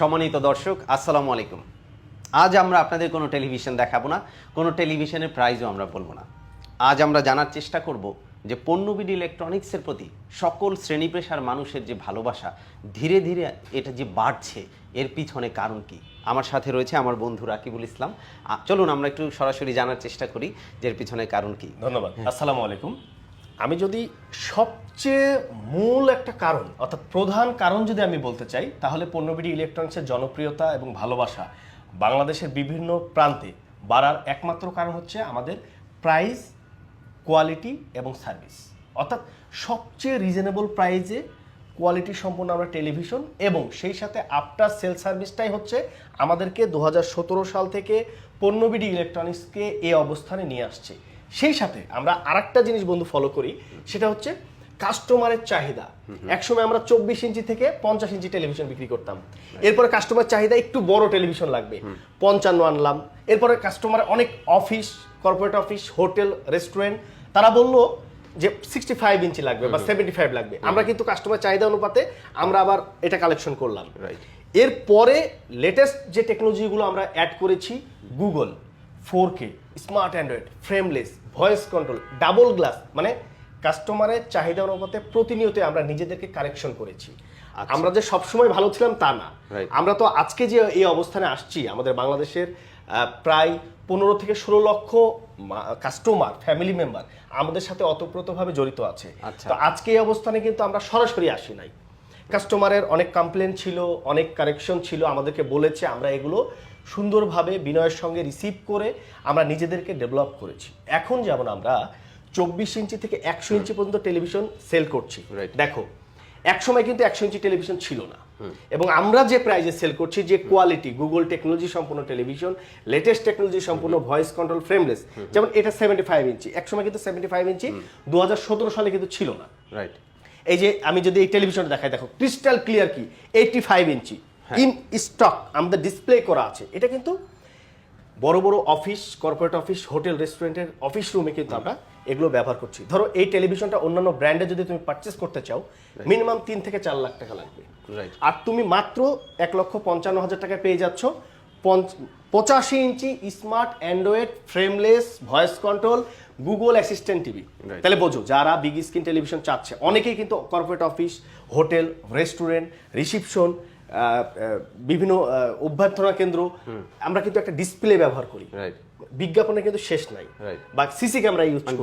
সম্মানিত দর্শক আসসালামু আলাইকুম। আজ আমরা আপনাদের কোনো টেলিভিশন দেখাবো না কোনো টেলিভিশনের প্রাইজও আমরা বলব না। আজ আমরা জানার চেষ্টা করব যে পণ্যবিডি ইলেকট্রনিক্সের প্রতি সকল শ্রেণি পেশার মানুষের যে ভালোবাসা ধীরে ধীরে এটা যে বাড়ছে এর পিছনে কারণ কি? আমার সাথে রয়েছে আমার বন্ধু রাকিবুল ইসলাম। চলুন আমরা একটু সরাসরি জানার চেষ্টা করি যে এর পিছনে কারণ কি। ধন্যবাদ। আসসালামু আলাইকুম। আমি যদি সবচেয়ে মূল একটা কারণ, অর্থাৎ প্রধান কারণ যদি আমি বলতে চাই, তাহলে পণ্যবিডি ইলেকট্রনিক্সের জনপ্রিয়তা এবং ভালোবাসা বাংলাদেশের বিভিন্ন প্রান্তে বাড়ার একমাত্র কারণ হচ্ছে আমাদের প্রাইস, কোয়ালিটি এবং সার্ভিস। অর্থাৎ সবচেয়ে রিজনেবল প্রাইজে কোয়ালিটি সম্পন্ন আমরা টেলিভিশন এবং সেই সাথে আফটার সেল সার্ভিসটাই হচ্ছে আমাদেরকে দু হাজার সতেরো সাল থেকে পণ্যবিডি ইলেকট্রনিক্সকে এ অবস্থানে নিয়ে আসছে। সেই সাথে আমরা আরেকটা জিনিস বন্ধু ফলো করি সেটা হচ্ছে কাস্টমারের চাহিদা। একসময় আমরা চব্বিশ ইঞ্চি থেকে পঞ্চাশ ইঞ্চি টেলিভিশন বিক্রি করতাম। এরপরে কাস্টমার চাহিদা একটু বড় টেলিভিশন লাগবে। পঞ্চান্ন আনলাম। এরপরে কাস্টমার অনেক office corporate office hotel restaurant তারা বলল যে সিক্সটি ফাইভ ইঞ্চি লাগবে বা সেভেন্টি ফাইভ লাগবে। আমরা কিন্তু কাস্টমার চাহিদা অনুপাতে আমরা আবার এটা কালেকশন করলাম. এরপরে লেটেস্ট যে টেকনোলজিগুলো আমরা অ্যাড করেছি Google four K smart android frameless voice control double glass মানে কাস্টমারের চাহিদা অনুপাতে প্রতিনিয়ত আমরা নিজেদেরকে কারেকশন করেছি। আমরা যে সবসময় ভালো ছিলাম তা না। আমরা তো আজকে যে এই অবস্থানে আসছি আমাদের বাংলাদেশের প্রায় পনেরো থেকে ষোলো লক্ষ কাস্টমার ফ্যামিলি মেম্বার আমাদের সাথে অতপ্রতভাবে জড়িত আছে। আচ্ছা। তো আজকে এই অবস্থানে কিন্তু আমরা সরাসরি আসি নাই। কাস্টমারের অনেক কমপ্লেন ছিল অনেক কারেকশন ছিল আমাদেরকে বলেছে আমরা এগুলো সুন্দরভাবে বিনয়ের সঙ্গে রিসিভ করে আমরা নিজেদেরকে ডেভেলপ করেছি। এখন যেমন আমরা চব্বিশ ইঞ্চি থেকে একশো ইঞ্চি পর্যন্ত টেলিভিশন সেল করছি. দেখো এক সময় কিন্তু একশো ইঞ্চি টেলিভিশন ছিল না। এবং আমরা যে প্রাইজে সেল করছি যে কোয়ালিটি গুগল টেকনোলজি সম্পূর্ণ টেলিভিশন লেটেস্ট টেকনোলজি সম্পূর্ণ ভয়েস কন্ট্রোল ফ্রেমলেস যেমন এটা সেভেন্টি ফাইভ ইঞ্চি। এক সময় কিন্তু সেভেন্টি ফাইভ ইঞ্চি দু হাজার সতেরো সালে কিন্তু ছিল না। রাইট এই যে আমি যদি এই টেলিভিশনটা দেখাই দেখো ক্রিস্টাল ক্লিয়ার কি? Eighty five inch. In stock আমাদের ডিসপ্লে করা আছে। এটা কিন্তু বড় বড় অফিস কর্পোরেট অফিস হোটেল রেস্টুরেন্টের অফিস রুমে কিন্তু আমরা এগুলো ব্যবহার করছি। ধরো এই টেলিভিশনটা অন্যান্য ব্র্যান্ডে যদি তুমি পারচেস করতে চাও মিনিমাম তিন থেকে চার লাখ টাকা লাগবে। আর তুমি মাত্র এক লক্ষ পঞ্চান্ন হাজার টাকা পেয়ে যাচ্ছ পঁচাশি ইঞ্চি smart android frameless voice control Google assistant TV তাহলে বোঝো যারা বিগ স্ক্রিন টেলিভিশন চাচ্ছে অনেকেই কিন্তু corporate office hotel restaurant reception বিভিন্ন অভ্যর্থনা কেন্দ্র আমরা কিন্তু একটা ডিসপ্লে ব্যবহার করি। রাইট বিজ্ঞাপনের কিন্তু শেষ নাই. বা সিসি ক্যামেরা ইউজ করি।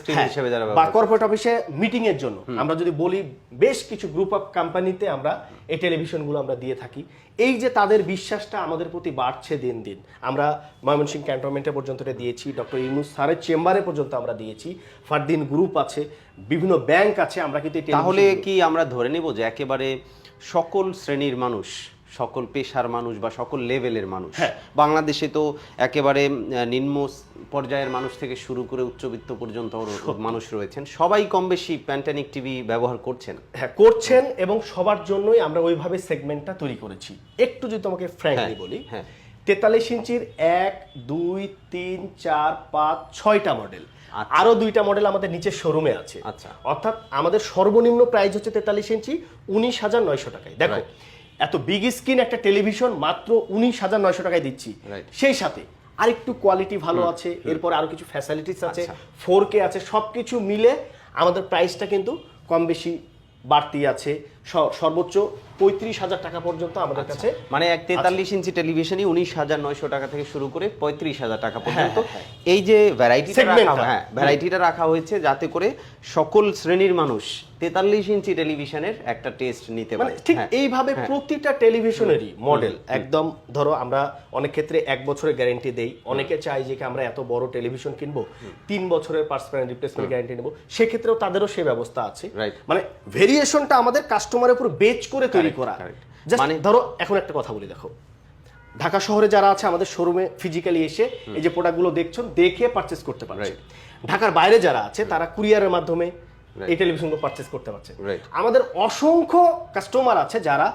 screen হ্যাঁ, হিসেবে যারা বা কর্পোরেট অফিসে মিটিং এর জন্য। আমরা যদি বলি বেশ কিছু গ্রুপ অফ কোম্পানিতে আমরা এই টেলিভিশনগুলো আমরা দিয়ে থাকি। এই যে তাদের বিশ্বাসটা আমাদের প্রতি বাড়ছে দিন দিন। আমরা ময়মনসিংহ ক্যান্টনমেন্টে পর্যন্ত এটা দিয়েছি ডক্টর ইউনুস স্যারের চেম্বারে পর্যন্ত আমরা দিয়েছি। ফারদিন গ্রুপ আছে বিভিন্ন ব্যাংক আছে আমরা কিন্তু তাহলে কি আমরা ধরে নেব যে একেবারে সকল শ্রেণির মানুষ সকল পেশার মানুষ বা সকল লেভেলের মানুষ। হ্যাঁ। বাংলাদেশে তো একেবারে নিম্ন পর্যায়ের মানুষ থেকে শুরু করে উচ্চবিত্ত পর্যন্ত মানুষ রয়েছেন। সবাই কম বেশি প্যান্টানিক টিভি ব্যবহার করছেন। হ্যাঁ করছেন এবং সবার জন্যই আমরা ওইভাবে সেগমেন্টটা তৈরি করেছি। একটু যদি তোমাকে ফ্র্যাঙ্কলি বলি হ্যাঁ। তেতাল্লিশ ইঞ্চির এক দুই তিন চার পাঁচ ছয়টা মডেল আচ্ছা। আরও দুইটা মডেল আমাদের নিচের শোরুমে আছে। আচ্ছা। অর্থাৎ আমাদের সর্বনিম্ন প্রাইস হচ্ছে তেতাল্লিশ ইঞ্চি উনিশ হাজার নয়শো টাকায়। দেখো এত বিগ স্ক্রিন একটা টেলিভিশন মাত্র উনিশ হাজার নয়শো টাকায় দিচ্ছি। সেই সাথে আরেকটু কোয়ালিটি ভালো আছে এরপর আরও কিছু ফ্যাসিলিটিস আছে আচ্ছা। ফোর কে আছে সব কিছু মিলে আমাদের প্রাইসটা কিন্তু কম বেশি বাড়তি আছে। সর্বোচ্চ পঁয়ত্রিশ হাজার টাকা পর্যন্ত আমাদের কাছে মানে এক তেতাল্লিশ ইঞ্চি টেলিভিশনই উনিশ হাজার নয়শো টাকা থেকে শুরু করে পঁয়ত্রিশ হাজার টাকা পর্যন্ত। এই যে ভ্যারাইটিটা রাখা হ্যাঁ ভ্যারাইটিটা রাখা হয়েছে যাতে করে সকল শ্রেণির মানুষ তেতাল্লিশ ইঞ্চি টেলিভিশনের একটা টেস্ট নিতে মানে পারে। ঠিক হ্যাঁ। এইভাবে প্রতিটা টেলিভিশনেরই মডেল একদম ধরো আমরা অনেক ক্ষেত্রে এক বছরের গ্যারেন্টি দেই। অনেকে চাই যে আমরা এত বড় টেলিভিশন কিনবো তিন বছরের রিপ্লেসমেন্ট গ্যারেন্টি নেব। সেক্ষেত্রেও তাদেরও সেই ব্যবস্থা আছে. মানে ভেরিয়েশনটা আমাদের কাস্টমারের উপর বেচ করে তৈরি Correct, করা। মানে- ধরো এখন একটা কথা বলি দেখো। ঢাকা শহরে যারা আছে আমাদের শোরুমে ফিজিক্যালি এসে এই যে প্রোডাক্টগুলো দেখছ দেখে পারচেস করতে পারছে। ঢাকার বাইরে যারা আছে তারা কুরিয়ারের মাধ্যমে এই টেলিভিশনগুলো পারচেস করতে পারছে। আমাদের অসংখ্য কাস্টমার আছে যারা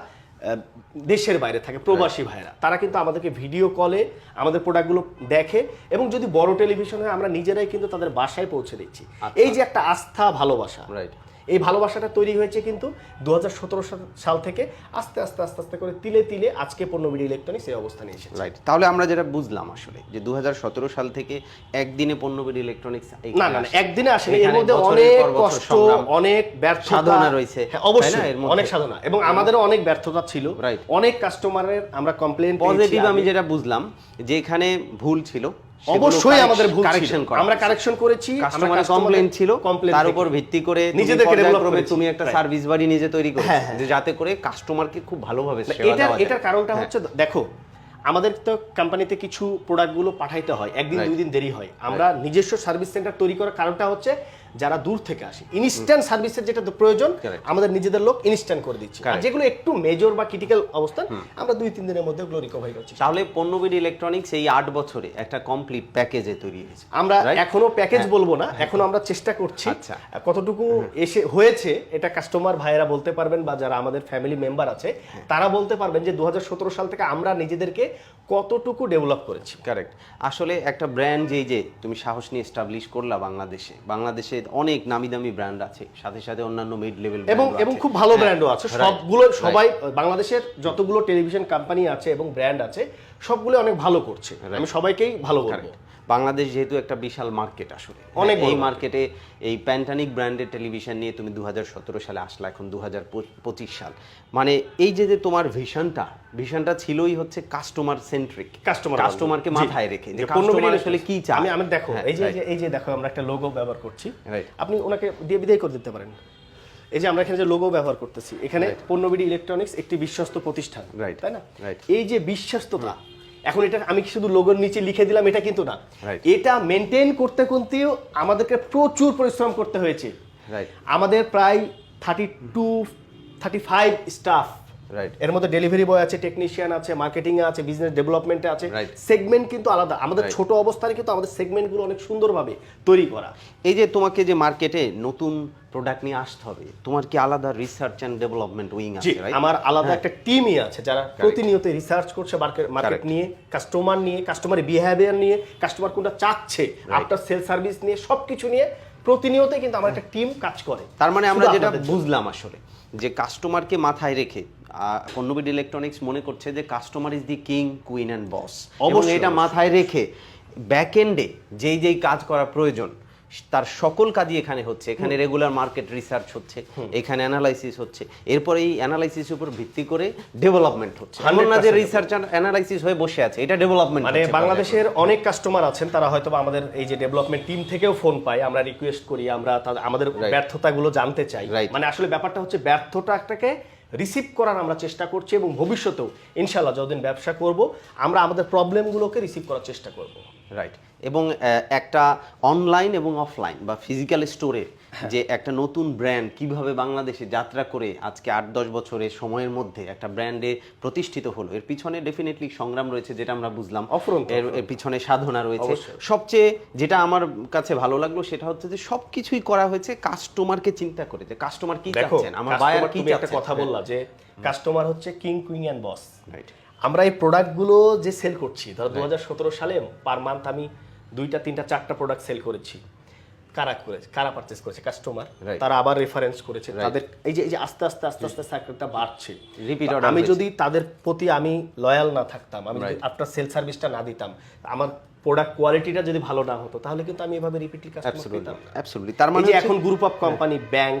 দেশের বাইরে থাকে প্রবাসী ভাইরা তারা কিন্তু আমাদেরকে ভিডিও কলে আমাদের প্রোডাক্টগুলো দেখে এবং যদি বড় টেলিভিশন হয় আমরা নিজেরাই কিন্তু তাদের বাসায় পৌঁছে দিচ্ছি। আচ্ছা। এই যে একটা আস্থা ভালোবাসা। রাইট এই ভালোবাসাটা তৈরি হয়েছে কিন্তু দুহাজার সতেরো সাল থেকে আস্তে আস্তে আস্তে আস্তে করে তিলে তিলে আজকে পণ্যবিডি ইলেকট্রনিক্স এই অবস্থানে এসেছে। রাইট তাহলে আমরা যেটা বুঝলাম আসলে যে দুহাজার সতেরো সাল থেকে একদিনে পণ্যবিড়ি ইলেকট্রনিক্স না না একদিনে আসেনি এর মধ্যে অনেক কষ্ট অনেক ব্যর্থতা। সাধনা রয়েছে, হ্যাঁ, অবশ্যই? অনেক সাধনা এবং আমাদেরও অনেক ব্যর্থতা ছিল। রাইট অনেক কাস্টমারের আমরা কমপ্লেন পজিটিভ আমি যেটা বুঝলাম যে এখানে ভুল ছিল অবশ্যই আমাদের ভুল কারেকশন করা আমরা কারেকশন করেছি কাস্টমারের কমপ্লেন ছিল তার উপর ভিত্তি করে নিজেদেরকে ডেভেলপ তুমি একটা সার্ভিস বাড়ি নিজে তৈরি করেছ। হ্যাঁ, হ্যাঁ। যে যাতে করে কাস্টমারকে খুব ভালোভাবে সেবা দেওয়া এটার কারণটা হ্যাঁ। হচ্ছে দেখো আমাদের তো কোম্পানিতে কিছু প্রোডাক্টগুলো পাঠাইতে হয় একদিন দুই দিন দেরি হয়। আমরা নিজস্ব সার্ভিস সেন্টার তৈরি করার কারণটা হচ্ছে যারা দূর থেকে আসে। ইনস্ট্যান্ট সার্ভিসের যেটা প্রয়োজন আমাদের নিজেদের লোক ইনস্ট্যান্ট করে দিচ্ছে। আর যেগুলো একটু মেজর বা ক্রিটিক্যাল অবস্থান আমরা দুই তিন দিনের মধ্যে ওগুলো রিকভারি করছি। তাহলে পণ্যবিড়ি ইলেকট্রনিক্স এই আট বছরে একটা কমপ্লিট প্যাকেজে তৈরি হয়েছে। আমরা এখনও প্যাকেজ বলব না এখনও আমরা চেষ্টা করছি। আচ্ছা। কতটুকু এসে হয়েছে এটা কাস্টমার ভাইয়েরা বলতে পারবেন বা যারা আমাদের ফ্যামিলি মেম্বার আছে তারা বলতে পারবেন যে দু হাজার সতেরো সাল থেকে আমরা নিজেদেরকে কতটুকু ডেভেলপ করেছি। কারেক্ট আসলে একটা ব্র্যান্ড যেই যে তুমি সাহস নিয়ে এস্টাবলিশ করলা বাংলাদেশে। বাংলাদেশে অনেক নামি দামি ব্র্যান্ড আছে সাথে সাথে অন্যান্য মিড লেভেল এবং এবং খুব ভালো ব্র্যান্ডও আছে। সবগুলো সবাই বাংলাদেশের যতগুলো টেলিভিশন কোম্পানি আছে এবং ব্র্যান্ড আছে সবগুলো অনেক ভালো করছে। আমি সবাইকেই ভালো বলব। বাংলাদেশ যেহেতু একটা বিশাল মার্কেট আসলে। অনেক এই মার্কেটে। এই প্যান্টানিক ব্র্যান্ডের টেলিভিশন নিয়ে তুমি দু সালে আসলা এখন দু সাল। মানে এই যে যে তোমার ভিশনটা ভিশনটা ছিলই হচ্ছে কাস্টমার সেন্ট্রিক কাস্টমার কাস্টমারকে মাথায় রেখে। যে পণ্য কাস্টমার আসলে কি চায়? আমি আমি দেখো হ্যাঁ, এই যে এই যে- দেখো আমরা একটা লোগো ব্যবহার করছি. আপনি ওনাকে দিয়ে বিদায় করে দিতে পারেন। এই যে আমরা এখানে যে লোগো ব্যবহার করতেছি এখানে পণ্যবিডি ইলেকট্রনিক্স একটি বিশ্বস্ত প্রতিষ্ঠান. তাই না? এই যে বিশ্বস্ততা এখন এটা আমি শুধু লোগোর নিচে লিখে দিলাম? এটা কিন্তু না. এটা মেনটেন করতে করতেও আমাদেরকে প্রচুর পরিশ্রম করতে হয়েছে। আমাদের প্রায় thirty two thirty five staff right এর মধ্যে ডেলিভারি বয় আছে টেকনিশিয়ান আছে মার্কেটিং আছে বিজনেস ডেভেলপমেন্টে আছে। সেগমেন্ট কিন্তু আলাদা। আমাদের ছোট অবস্থানে কিন্তু আমাদের সেগমেন্টগুলো অনেক সুন্দরভাবে তৈরি করা। এই যে তোমাকে যে মার্কেটে নতুন প্রোডাক্ট নিয়ে আসতে হবে তোমার কি আলাদা রিসার্চ অ্যান্ড ডেভেলপমেন্ট উইং আছে? আমার আলাদা হ্যাঁ। একটা টিমই আছে যারা প্রতিনিয়ত রিসার্চ করছে মার্কেট মার্কেট নিয়ে কাস্টমার নিয়ে কাস্টমারের বিহেভিয়ার নিয়ে কাস্টমার কোনটা চাচ্ছে আফটার সেল সার্ভিস নিয়ে সবকিছু নিয়ে প্রতিনিয়তই কিন্তু আমার একটা টিম কাজ করে। তার মানে আমরা যেটা বুঝলাম আসলে যে কাস্টমারকে মাথায় রেখে কন্নবিড ইলেকট্রনিক্স মনে করছে যে customer is the king queen and boss অবশ্যই, এটা মাথায় রেখে ব্যাক এন্ডে যেই যেই কাজ করা প্রয়োজন তার সকল কাজই এখানে হচ্ছে। এখানে রেগুলার মার্কেট রিসার্চ হচ্ছে এখানে অ্যানালাইসিস হচ্ছে। এরপর এই অ্যানালাইসিস উপর ভিত্তি করে ডেভেলপমেন্ট হচ্ছে। এমন না যে 100% রিসার্চ অ্যানালাইসিস হয়ে বসে আছে এটা ডেভেলপমেন্ট মানে বাংলাদেশের অনেক কাস্টমার আছেন তারা হয়তো আমাদের এই যে ডেভেলপমেন্ট টিম থেকেও ফোন পায় আমরা রিকোয়েস্ট করি আমরা আমাদের. ব্যর্থতাগুলো জানতে চাই. মানে আসলে ব্যাপারটা হচ্ছে ব্যর্থতাটাকে রিসিভ করার আমরা চেষ্টা করছি এবং ভবিষ্যতেও ইনশাল্লাহ যতদিন ব্যবসা করব আমরা আমাদের প্রবলেমগুলোকে রিসিভ করার চেষ্টা করব। রাইট এবং একটা অনলাইন এবং অফলাইন বা ফিজিক্যাল স্টোরে হ্যাঁ। যে একটা নতুন ব্র্যান্ড কীভাবে বাংলাদেশে যাত্রা করে আজকে আট দশ বছরের সময়ের মধ্যে একটা ব্র্যান্ডে প্রতিষ্ঠিত হলো এর পিছনে ডেফিনেটলি সংগ্রাম রয়েছে যেটা আমরা বুঝলাম। এর এর পিছনে সাধনা রয়েছে। সবচেয়ে যেটা আমার কাছে ভালো লাগল সেটা হচ্ছে যে সবকিছুই করা হয়েছে কাস্টমারকে চিন্তা করে যে কাস্টমার কি চাচ্ছেন আমার বায়ার কি একটা কথা বললাম যে কাস্টমার হচ্ছে king queen and boss right আমরা এই প্রোডাক্টগুলো যে সেল করছি ধরো দু সালে পার মান্থ আমি দুইটা তিনটা চারটা প্রোডাক্ট সেল করেছি। কারা করেছে? কারা পারচেস করেছে? কাস্টমার তারা আবার রেফারেন্স করেছে। তাদের এই যে এই যে আস্তে আস্তে আস্তে আস্তে সার্কেলটা বাড়ছে। আমি যদি তাদের প্রতি আমি লয়াল না থাকতাম আমি. আপনার সেল সার্ভিসটা না দিতাম আমার প্রোডাক্ট কোয়ালিটিটা যদি ভালো না হতো তাহলে কিন্তু আমি এভাবে রিপিটলি কাস্টমার পেতাম অ্যাবসলিউটলি তার মানে এখন group of company bank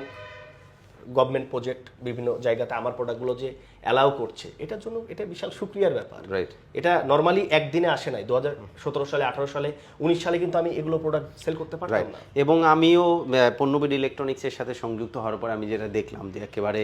government project বিভিন্ন জায়গাতে আমার প্রোডাক্টগুলো যে অ্যালাউ করছে এটার জন্য এটা বিশাল সুক্রিয়ার ব্যাপার। রাইট এটা নর্মালি একদিনে আসে নাই দু হাজার সতেরো সালে আঠারো সালে উনিশ সালে কিন্তু আমি এগুলো প্রোডাক্ট সেল করতে পারতাম না। এবং আমিও পণ্যবিদ ইলেকট্রনিক্সের সাথে সংযুক্ত হওয়ার পর আমি যেটা দেখলাম যে একেবারে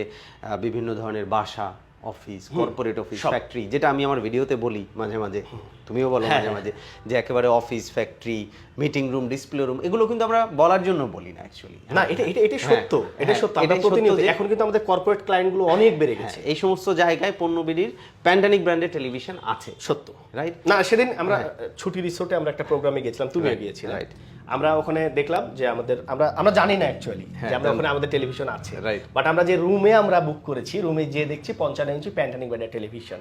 বিভিন্ন ধরনের বাসা অফিস কর্পোরেট অফিস ফ্যাক্টরি যেটা আমি আমার ভিডিওতে বলি মাঝে মাঝে। তুমিও বলো হ্যাঁ, মাঝে মাঝে যে একেবারে office factory meeting room display room এগুলো কিন্তু আমরা বলার জন্য বলি না অ্যাকচুয়ালি না এটা এটা এটা সত্য। এটা সত্য। আমরা প্রতিনিয়ত এখন কিন্তু আমাদের কর্পোরেট ক্লায়েন্টগুলো অনেক বেড়ে গেছে। এই সমস্ত জায়গায় পণ্যবিডির প্যান্ডানিক ব্র্যান্ডের টেলিভিশন আছে। সত্য। রাইট না সেদিন আমরা ছুটি রিসোর্টে আমরা একটা প্রোগ্রামে গেছিলাম তুমিও গিয়েছিলে। right. আমরা ওখানে দেখলাম যে আমাদের আমরা আমরা জানি না অ্যাকচুয়ালি হ্যাঁ, যে আমরা ওখানে আমাদের টেলিভিশন আছে. বাট আমরা যে রুমে আমরা বুক করেছি রুমে যে দেখছি পঞ্চান্ন ইঞ্চি প্যান্টানিক ব্যান্ডের টেলিভিশন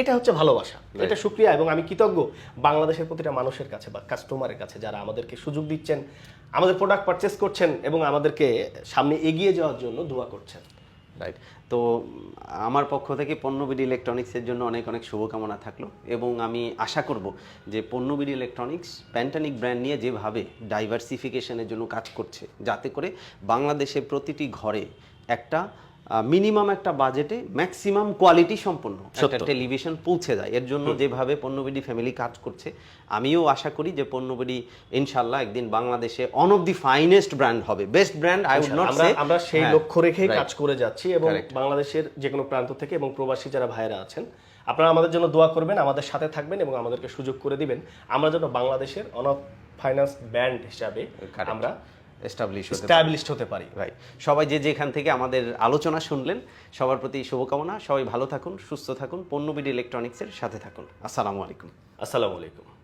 এটা হচ্ছে ভালোবাসা। এটা সুক্রিয়া এবং আমি কৃতজ্ঞ বাংলাদেশের প্রতিটা মানুষের কাছে বা কাস্টমারের কাছে যারা আমাদেরকে সুযোগ দিচ্ছেন আমাদের প্রোডাক্ট পারচেস করছেন এবং আমাদেরকে সামনে এগিয়ে যাওয়ার জন্য দোয়া করছেন। রাইট তো, আমার পক্ষ থেকে পণ্যবিডি ইলেকট্রনিক্সের জন্য অনেক অনেক শুভকামনা থাকল এবং আমি আশা করব যে পণ্যবিডি ইলেকট্রনিক্স প্যান্টানিক ব্র্যান্ড নিয়ে যেভাবে ডাইভার্সিফিকেশনের জন্য কাজ করছে, যাতে করে বাংলাদেশের প্রতিটি ঘরে একটা মিনিমাম একটা বাজেটে ম্যাক্সিমাম কোয়ালিটি সম্পন্ন। একটা টেলিভিশন পৌঁছে যায়। এর জন্য যেভাবে পণ্যবিডি ফ্যামিলি কাজ করছে আমিও আশা করি যে পণ্যবিডি ইনশাল্লাহ একদিন বাংলাদেশে one of the finest brand হবে। Best brand I would not say আমরা সেই লক্ষ্য রেখেই কাজ করে যাচ্ছি এবং বাংলাদেশের যে কোনো প্রান্ত থেকে এবং প্রবাসী যারা ভাইরা আছেন আপনারা আমাদের জন্য দোয়া করবেন আমাদের সাথে থাকবেন এবং আমাদেরকে সুযোগ করে দিবেন। আমরা যেন বাংলাদেশের অন অফ ফাইন্যান্স ব্যান্ড হিসাবে আমরা এস্টাবলিশ হতে হতে পারি। ভাই সবাই যে যেখান থেকে আমাদের আলোচনা শুনলেন সবার প্রতি শুভকামনা। সবাই ভালো থাকুন সুস্থ থাকুন। পণ্যবিডি ইলেকট্রনিক্সের সাথে থাকুন। আসসালামু আলাইকুম। আসসালামু আলাইকুম।